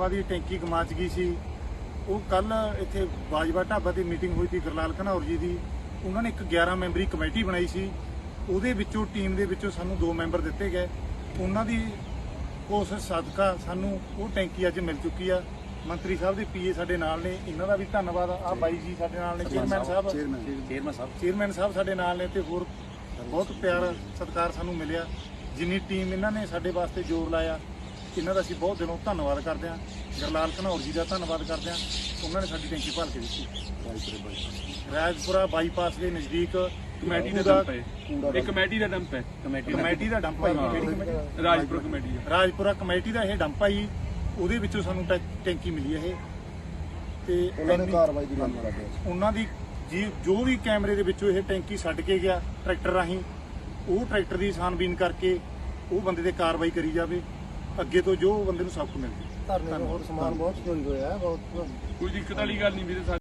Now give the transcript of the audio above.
ਤੋਂਗਾ ਦੀ ਟੈਂਕੀ ਗਮਾਚ ਗਈ ਸੀ। ਉਹ ਕੱਲ ਇੱਥੇ ਬਾਜਵਾ ਢਾਬਾ ਤੇ ਮੀਟਿੰਗ ਹੋਈ ਸੀ ਗਰਲਾਲ ਘਨੌਰ ਜੀ ਦੀ। ਉਹਨਾਂ ਨੇ ਇੱਕ 11 ਮੈਂਬਰੀ ਕਮੇਟੀ ਬਣਾਈ ਸੀ। ਉਹਦੇ ਵਿੱਚੋਂ ਟੀਮ ਦੇ ਵਿੱਚੋਂ ਸਾਨੂੰ ਦੋ ਮੈਂਬਰ ਦਿੱਤੇ ਗਏ। ਉਹਨਾਂ ਦੀ ਉਸ ਸਦਕਾ ਸਾਨੂੰ ਉਹ ਟੈਂਕੀ ਅੱਜ ਮਿਲ ਚੁੱਕੀ ਆ। ਮੰਤਰੀ ਸਾਹਿਬ ਦੇ ਪੀਏ ਸਾਡੇ ਨਾਲ ਨੇ। ਇਹਨਾਂ ਦਾ ਵੀ ਧੰਨਵਾਦ। ਆ ਬਾਈ ਜੀ ਸਾਡੇ ਨਾਲ ਨੇ ਚੇਅਰਮੈਨ ਸਾਹਿਬ। ਚੇਅਰਮੈਨ ਸਾਹਿਬ। ਚੇਅਰਮੈਨ ਸਾਹਿਬ ਸਾਡੇ ਨਾਲ ਨੇ ਤੇ ਹੋਰ ਬਹੁਤ ਪਿਆਰ ਸਤਿਕਾਰ ਸਾਨੂੰ ਮਿਲਿਆ। ਜਿੰਨੀ ਟੀਮ ਇਹਨਾਂ ਨੇ ਸਾਡੇ ਵਾਸਤੇ ਜ਼ੋਰ ਲਾਇਆ ਇਹਨਾਂ ਦਾ ਅਸੀਂ ਬਹੁਤ ਦਿਲੋਂ ਧੰਨਵਾਦ ਕਰਦੇ ਹਾਂ। ਗਰਲਾਲ ਘਨੌਰ ਜੀ ਦਾ ਧੰਨਵਾਦ ਕਰਦੇ ਹਾਂ। ਉਹਨਾਂ ਨੇ ਸਾਡੀ ਟੈਂਕੀ ਭਰ ਕੇ ਦਿੱਤੀ। ਰਾਜਪੁਰਾ ਬਾਈਪਾਸ ਦੇ ਨਜ਼ਦੀਕ ਕਮੇਟੀ ਦਾ ਦਾ ਡੰਪ ਹੈ। ਇਹ ਕਮੇਟੀ ਦਾ ਡੰਪ ਹੈ। ਕਮੇਟੀ ਦਾ ਡੰਪ ਹੈ ਰਾਜਪੁਰ ਕਮੇਟੀ ਦਾ। ਰਾਜਪੁਰਾ ਕਮੇਟੀ ਦਾ ਇਹ ਡੰਪ ਆ ਜੀ। ਉਹਦੇ ਵਿੱਚੋਂ ਸਾਨੂੰ ਟੈਂਕੀ ਮਿਲੀ ਹੈ ਇਹ। ਤੇ ਉਹਨਾਂ ਨੇ ਕਾਰਵਾਈ ਦੀ ਮੰਗ ਕਰਦੇ ਹਾਂ। ਉਹਨਾਂ ਦੀ ਜੀ ਜੋ ਵੀ ਕੈਮਰੇ ਦੇ ਵਿੱਚੋਂ ਇਹ ਟੈਂਕੀ ਛੱਡ ਕੇ ਗਿਆ ਟਰੈਕਟਰ ਰਾਹੀਂ ਉਹ ਟਰੈਕਟਰ ਦੀ ਛਾਣਬੀਨ ਕਰਕੇ ਉਹ ਬੰਦੇ ਤੇ ਕਾਰਵਾਈ ਕਰੀ ਜਾਵੇ। ਅੱਗੇ ਤੋਂ ਜੋ ਬੰਦੇ ਨੂੰ ਸਬਕ ਮਿਲ ਧਰਨੇ ਨੂੰ ਹੋਰ ਸਮਾਨ ਬਹੁਤ ਚੋਰੀ ਹੋਇਆ ਬਹੁਤ ਕੋਈ ਦਿੱਕਤ ਵਾਲੀ ਗੱਲ ਨਹੀਂ ਵੀਰੇ